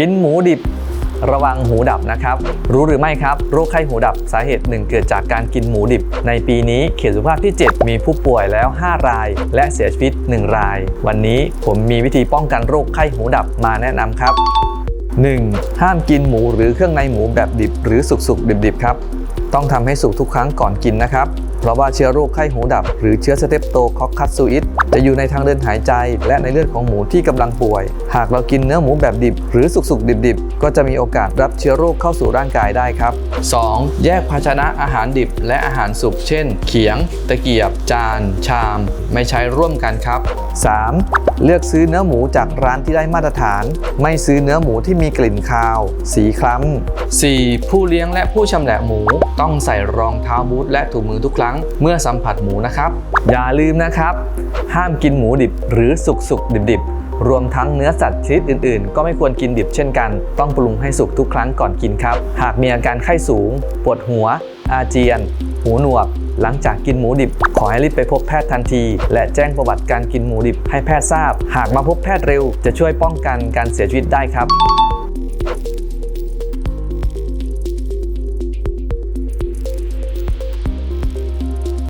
กินหมูดิบระวังหูดับนะครับ รู้หรือไม่ครับ โรคไข้หูดับสาเหตุหนึ่งเกิดจากการกินหมูดิบ ในปีนี้เขตสุขภาพที่ 7 มีผู้ป่วยแล้ว 5 ราย และเสียชีวิต 1 ราย วันนี้ผมมีวิธีป้องกันโรคไข้หูดับมาแนะนำครับ 1. ห้ามกินหมูหรือเครื่องในหมูแบบดิบ หรือสุกๆดิบๆครับ ต้องทำให้สุกทุกครั้งก่อนกินนะครับ ราะว่าเชื้อโรคไข้หูดับ หรือเชื้อสเตปโตคอคคัสซูอิสจะอยู่ในทางเดินหายใจ และในเลือดของหมูที่กำลังป่วย หากเรากินเนื้อหมูแบบดิบ หรือสุกๆ ดิบๆ ก็จะมีโอกาสรับเชื้อโรคเข้าสู่ร่างกายได้ครับ 2. แยกภาชนะอาหารดิบและอาหารสุกเช่น เขียง ตะเกียบ จาน ชาม ไม่ใช้ร่วมกันครับ 3. เลือกซื้อเนื้อหมูจากร้านที่ได้มาตรฐาน ไม่ซื้อเนื้อหมูที่มีกลิ่นคาว สีคล้ำ 4. ผู้เลี้ยงและผู้ชำแหละหมู ต้องใส่รองเท้าบูทและถุงมือทุกครั้งเมื่อสัมผัสหมูนะครับ อย่าลืมนะครับ ห้ามกินหมูดิบหรือสุกสุกดิบดิบๆรวมทั้งเนื้อสัตว์ชนิดอื่นๆ ก็ไม่ควรกินดิบเช่นกัน ต้องปรุงให้สุกทุกครั้งก่อนกินครับ หากมีอาการไข้สูง ปวดหัว อาเจียน หูหนวก หลังจากกินหมูดิบ ขอให้รีบไปพบแพทย์ทันที และแจ้งประวัติการกินหมูดิบให้แพทย์ทราบ หากมาพบแพทย์เร็ว จะช่วยป้องกันการเสียชีวิตได้ครับ